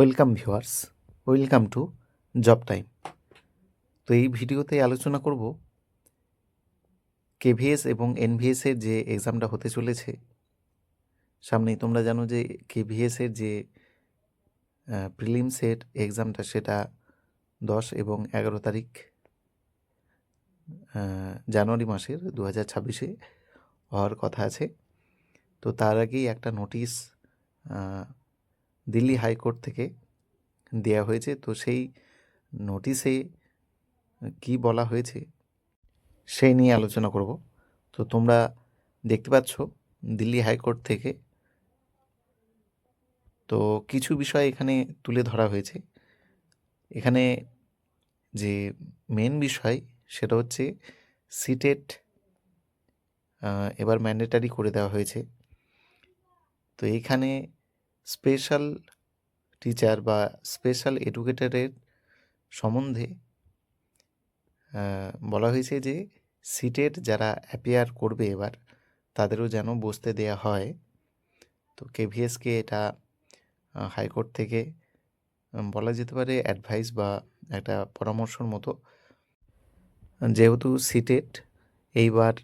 Welcome viewers welcome to job time তো এই ভিডিওতে আলোচনা করব কেভিএস এবং এনভিএস এর যে এক্সামটা হতে চলেছে, সামনেই তোমরা জানো যে কেভিএস এর যে প্রিলিমসের এক্সামটা সেটা দশ এবং এগারো তারিখ জানুয়ারি মাসের দু হাজার ছাব্বিশে হওয়ার কথা আছে। তো তার আগেই একটা নোটিশ দিল্লি হাইকোর্ট থেকে দেয়া হয়েছে। তো সেই নোটিশে কি বলা হয়েছে সেই নিয়ে আলোচনা করব। তো তোমরা দেখতে পাচ্ছ দিল্লি হাইকোর্ট থেকে তো কিছু বিষয় এখানে তুলে ধরা হয়েছে। এখানে যে মেন বিষয় সেটা হচ্ছে সিটেট এবার ম্যান্ডেটারি করে দেওয়া হয়েছে। তো এখানে স্পেশাল টিচার বা স্পেশাল এডুকেটরের সম্বন্ধে বলা হয়েছে যে সিটের যারা অ্যাপিয়ার করবে এবার, তাদেরও যেন বসতে দেয়া হয়। তো কেভিএসকে এটা হাইকোর্ট থেকে বলা যেতে পারে অ্যাডভাইস বা একটা পরামর্শর মতো। যেহেতু সিটেট এইবার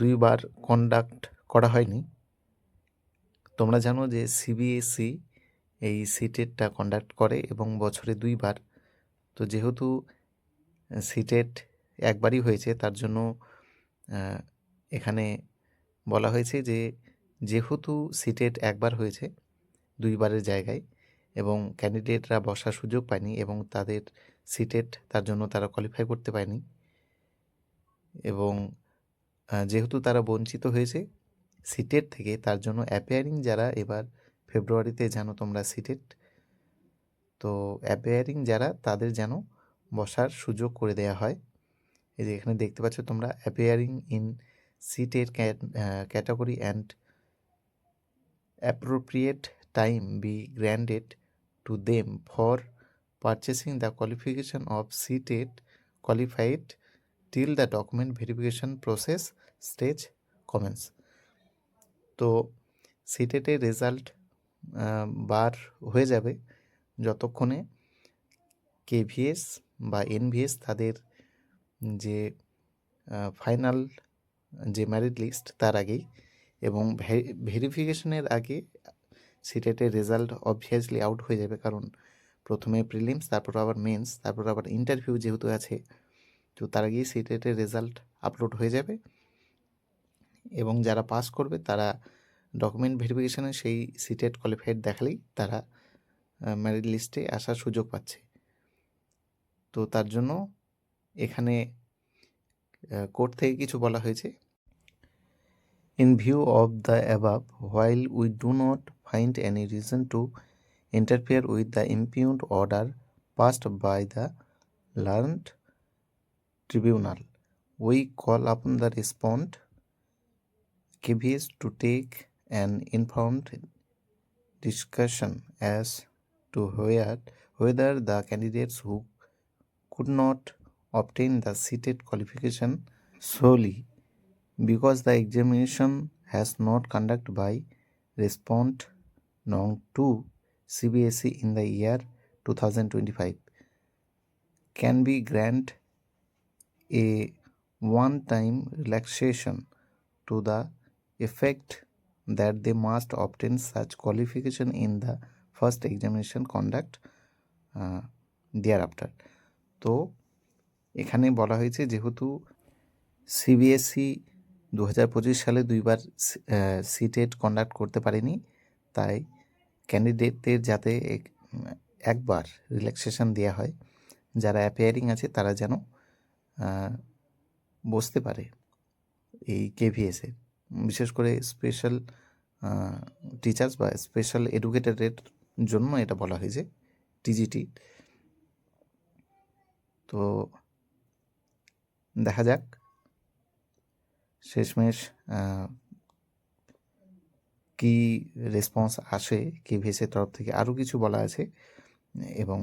দুইবার কন্ডাক্ট করা হয়নি তোমরা জানো যে সিবিএসই এই সিটেটটা কন্ডাক্ট করে এবং বছরে দুইবার। তো যেহেতু সিটেট একবারই হয়েছে, তার জন্য এখানে বলা হয়েছে যে যেহেতু সিটেট একবার হয়েছে দুইবারের জায়গায় এবং ক্যান্ডিডেটরা বসার সুযোগ পায়নি এবং তাদের সিটেট তার জন্য তারা কোয়ালিফাই করতে পারেনি এবং যেহেতু তারা বঞ্চিত হয়েছে সিটের থেকে তার জন্য অ্যাপেয়ারিং যারা এবার ফেব্রুয়ারিতে যেন তোমরা সিটেট তো অ্যাপেয়ারিং যারা তাদের যেন বসার সুযোগ করে দেওয়া হয়। এই যে এখানে দেখতে পাচ্ছ তোমরা অ্যাপেয়ারিং ইন সিটের category and appropriate time be granted to them for purchasing the qualification of CTET qualified till the document verification process stage comments তো সিটেটের রেজাল্ট বার হয়ে যাবে যতক্ষণে কেভিএস বা এনভিএস তাদের যে ফাইনাল যে ম্যারিট লিস্ট তার আগেই এবং ভেরিফিকেশনের আগে সিটেটের রেজাল্ট অবভিয়াসলি আউট হয়ে যাবে কারণ প্রথমে প্রিলিমস তারপর আবার মেন্স তারপর আবার ইন্টারভিউ যেহেতু আছে, তো তার আগেই সিটেটের রেজাল্ট আপলোড হয়ে যাবে। এবং যারা পাস করবে, তারা ডকুমেন্ট ভেরিফিকেশানে সেই সিটেড কোয়ালিফাইড দেখালেই তারা ম্যারিট লিস্টে আসার সুযোগ পাচ্ছে। তো তার জন্য এখানে কোর্ট থেকে কিছু বলা হয়েছে। In view of the above while we do not find any reason to interfere with the impugned order passed by the learned tribunal we call upon the respond KVS to take an informed discussion as to whether the candidates who could not obtain the seated qualification solely because the examination has not conducted by respond known to CBSE in the year 2025 can be grant a one-time relaxation to the effect that they must obtain such qualification in the first examination conduct uh, thereafter. তো এখানে বলা হয়েছে যেহেতু CBSE দু হাজার পঁচিশ সালে দুইবার সিটেট কন্ডাক্ট করতে পারেনি তাই ক্যান্ডিডেটদের যাতে এক- একবার রিল্যাক্সেশন দেওয়া হয় যারা অ্যাপিয়ারিং আছে তারা যেন বসতে পারে এই কেভিএসে বিশেষ করে স্পেশাল টিচার্স বা স্পেশাল এডুকেটরের জন্য এটা বলা হয়েছে টিজিটি তো দেখা যাক। শেষমেশ কি রেসপন্স আসে কেভিএসের তরফ থেকে আরও কিছু বলা আছে এবং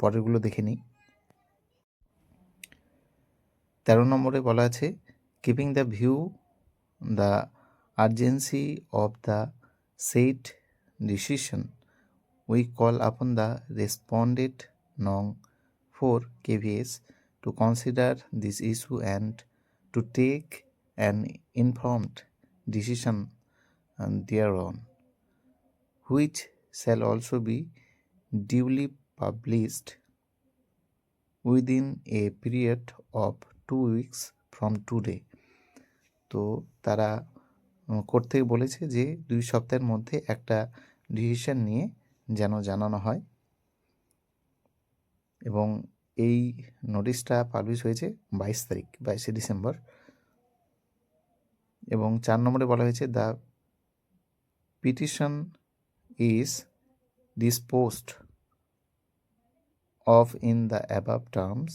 পরেরগুলো দেখে নিই। তেরো নম্বরে বলা আছে keeping the view the urgency of the said decision, we call upon the respondent non 4 KVS to consider this issue and to take an informed decision uh, thereon, which shall also be duly published within a period of two weeks from today. তো তারা court থেকে বলেছে যে দুই সপ্তাহের মধ্যে একটা decision নিয়ে যেন জানানো হয়। এবং এই নোটিশটা পাবলিশ হয়েছে বাইশ তারিখ, বাইশে ডিসেম্বর। এবং চার নম্বরে বলা হয়েছে, the petition is disposed in the the terms.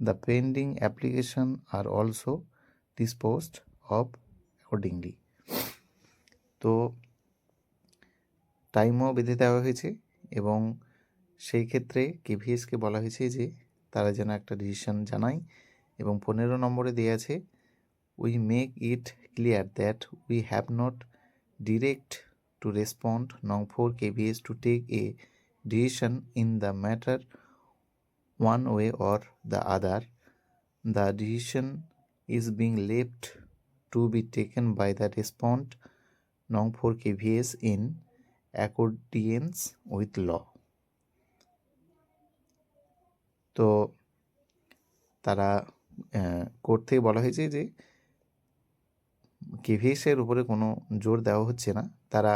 The pending application R are also disposed of accordingly তো টাইমও বেঁধে দেওয়া হয়েছে এবং সেই ক্ষেত্রে কেভিএসকে বলা হয়েছে যে তারা যেন একটা ডিসিশন জানায় এবং পনেরো নম্বরে দেওয়া আছে we make it clear that we have not direct to respond no four KVS to take a decision in the matter one way or the other. The decision is being left to be taken by the respondent non 4 KVS in accordance with law. তো তারা court থেকে বলা হয়েছে যে কেভিএসের উপরে কোনো জোর দেওয়া হচ্ছে না তারা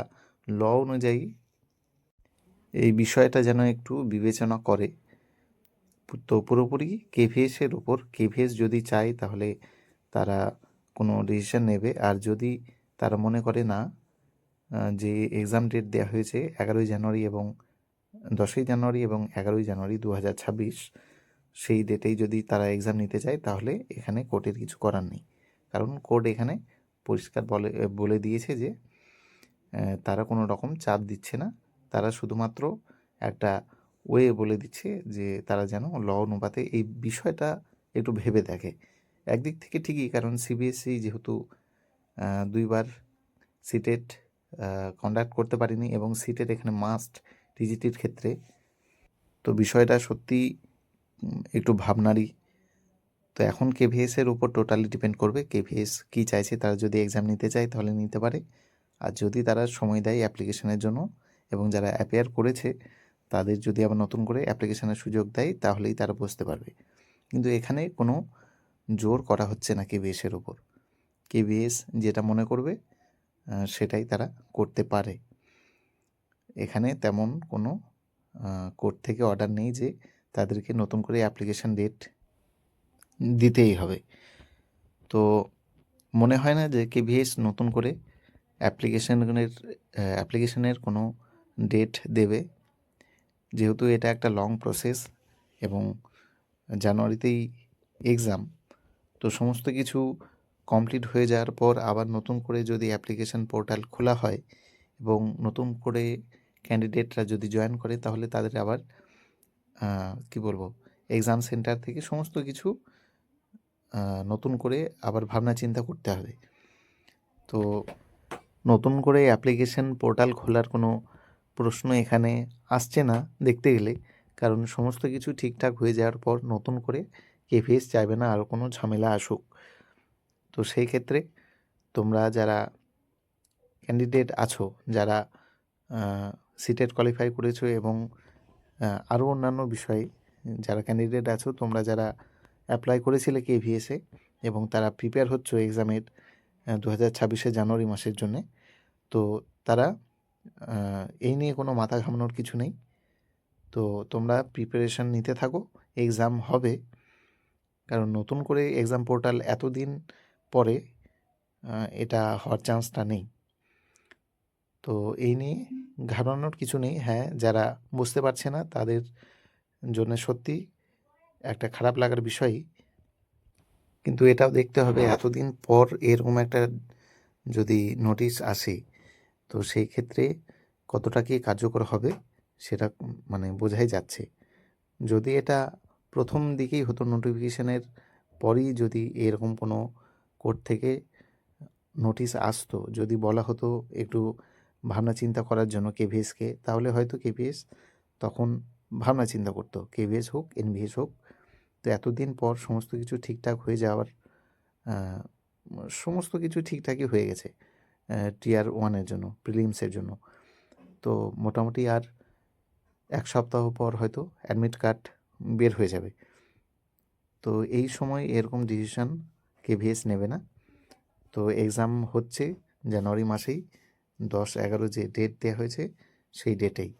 ল অনুযায়ী এই বিষয়টা যেন একটু বিবেচনা করে তো পুরোপুরি কেভিএসের ওপর কেভিএস যদি চায় তাহলে তারা কোনো ডিসিশন নেবে। আর যদি তারা মনে করে না যে এক্সাম ডেট দেওয়া হয়েছে এগারোই জানুয়ারি এবং দশই জানুয়ারি এবং এগারোই জানুয়ারি দু হাজার ছাব্বিশ, সেই ডেটেই যদি তারা এক্সাম নিতে চায়, তাহলে এখানে কোর্টের কিছু করার নেই। কারণ কোর্ট এখানে পরিষ্কার বলে বলে দিয়েছে যে তারা কোনো রকম চাপ দিচ্ছে না। তারা শুধুমাত্র একটা ওয়ে বলে দিচ্ছে যে, তারা যেন ল অনুপাতে এই বিষয়টা একটু ভেবে দেখে। একদিক থেকে ঠিকই, কারণ সিবিএসই যেহেতু দুইবার সিটেট কন্ডাক্ট করতে পারিনি এবং সিটেট এখানে মাস্ট টিজিটির ক্ষেত্রে। তো বিষয়টা সত্যি একটু ভাবনারই। তো এখন কেভিএসের উপর টোটালি ডিপেন্ড করবে কেভিএস কী চাইছে তারা যদি এক্সাম নিতে চায় তাহলে নিতে পারে। আর যদি তারা সময় দেয় অ্যাপ্লিকেশনের জন্য এবং যারা অ্যাপেয়ার করেছে, তাদের যদি আবার নতুন করে অ্যাপ্লিকেশানের সুযোগ দেয় তাহলেই তারা বুঝতে পারবে। কিন্তু এখানে কোনো জোর করা হচ্ছে না কেবিএসের ওপর কেবিএস যেটা মনে করবে সেটাই তারা করতে পারে। এখানে তেমন কোনো কোর্ট থেকে অর্ডার নেই যে তাদেরকে নতুন করে অ্যাপ্লিকেশান ডেট দিতেই হবে। তো মনে হয় না যে কেভিএস নতুন করে অ্যাপ্লিকেশানের অ্যাপ্লিকেশানের কোনো ডেট দেবে। যেহেতু এটা একটা লং প্রসেস এবং জানুয়ারিতেই এক্সাম তো সমস্ত কিছু কমপ্লিট হয়ে যাওয়ার পর আবার নতুন করে যদি অ্যাপ্লিকেশান পোর্টাল খোলা হয় এবং নতুন করে ক্যান্ডিডেটরা যদি জয়েন করে, তাহলে তাদের আবার কি বলব এক্সাম সেন্টার থেকে সমস্ত কিছু নতুন করে আবার ভাবনা চিন্তা করতে হবে। তো নতুন করে অ্যাপ্লিকেশান পোর্টাল খোলার কোনো প্রশ্ন এখানে আসছে না দেখতে গেলে, কারণ সমস্ত কিছু ঠিকঠাক হয়ে যাওয়ার পর নতুন করে কেভিএস চাইবে না আরও কোনো ঝামেলা আসুক। তো সেই ক্ষেত্রে তোমরা যারা ক্যান্ডিডেট আছো, যারা সিটেট কোয়ালিফাই করেছ এবং আরও অন্যান্য বিষয়ে যারা ক্যান্ডিডেট আছো, তোমরা যারা অ্যাপ্লাই করেছিলে কেভিএসে এবং তারা প্রিপেয়ার হচ্ছ এক্সামের দু হাজার ছাব্বিশে জানুয়ারি মাসের জন্যে, তো তারা এই নিয়ে কোনো মাথা ঘামানোর কিছু নেই। তো তোমরা প্রিপারেশান নিতে থাকো এক্সাম হবে। কারণ নতুন করে এক্সাম পোর্টাল এতদিন পরে এটা হওয়ার চান্সটা নেই। তো এই নিয়ে ঘাবড়ানোর কিছু নেই। হ্যাঁ যারা বুঝতে পারছে না, তাদের জন্য সত্যি একটা খারাপ লাগার বিষয়ই। কিন্তু এটাও দেখতে হবে, এতদিন পর এরকম একটা যদি নোটিশ আসে, তো সেই ক্ষেত্রে কতটা কি কার্যকর হবে, সেটা মানে বোঝাই যাচ্ছে। যদি এটা প্রথম দিকেই হতো নোটিফিকেশানের পরই যদি এরকম কোনো কোর্ট থেকে নোটিশ আসতো, যদি বলা হতো একটু ভাবনা চিন্তা করার জন্য কেভিএসকে তাহলে হয়তো কেভিএস তখন ভাবনা চিন্তা করতো কেভিএস হোক এনভিএস হোক। তো এতদিন পর সমস্ত কিছু ঠিকঠাক হয়ে যাওয়ার সমস্ত কিছু ঠিকঠাকই হয়ে গেছে টিয়ার ওয়ানের জন্য প্রিলিমসের জন্য। তো মোটামুটি আর এক সপ্তাহ পর হয়তো অ্যাডমিট কার্ড বের হয়ে যাবে। তো এই সময় এরকম ডিসিশান কেভিএস নেবে না। তো এক্সাম হচ্ছে জানুয়ারি মাসেই, দশ এগারো যে ডেট দেওয়া হয়েছে, সেই ডেটেই